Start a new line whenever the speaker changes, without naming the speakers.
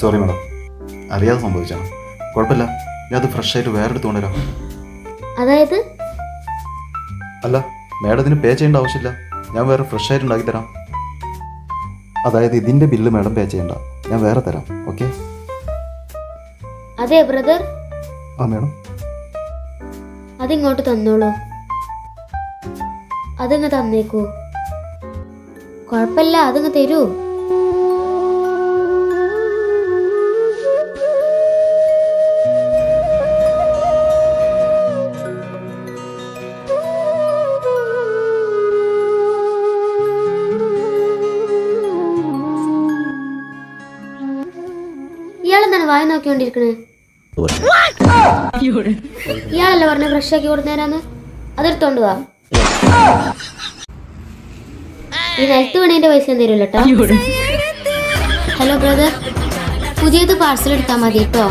Sorry madam അറിയാതെ സംഭവിച്ചാണ്. കുഴപ്പമില്ല. ഞാൻ അത് ഫ്രഷ് ആയിട്ട് വേറെ എടുത്തുകൊണ്ട് കൊണ്ടുവരാം.
അതായത്?
അല്ല മാഡം ഇതിന് പേ ചെയ്യേണ്ട ആവശ്യമില്ല. ഞാൻ വേറെ ഫ്രഷ് ആയിട്ട് ഉണ്ടാക്കി തരാം. അതായത് ഇതിന്റെ ബില്ല് മാഡം പേ ചെയ്യണ്ട. ഞാൻ വേറെ തരാം ഓക്കെ
അതെ ബ്രദർ
ആ മാഡം
അതിങ്ങോട്ട് തന്നോളൂ. അതങ്ങ് തന്നേക്കൂ. കുഴപ്പമില്ല അതങ്ങ് തരൂ. എന്താണ് വായ നോക്കിക്കൊണ്ടിരിക്കണേ? ഇയാളല്ലേ പറഞ്ഞ ഫ്രഷ് ആക്കി കൊടുത്തേരാന്ന് അതെടുത്തോണ്ട് വാ. ഈ നെൽത്ത് വേണേന്റെ പൈസ എന്തേലും കേട്ടോ ഹലോ ബ്രദർ പുതിയത് പാർസൽ എടുത്താ മതി കേട്ടോ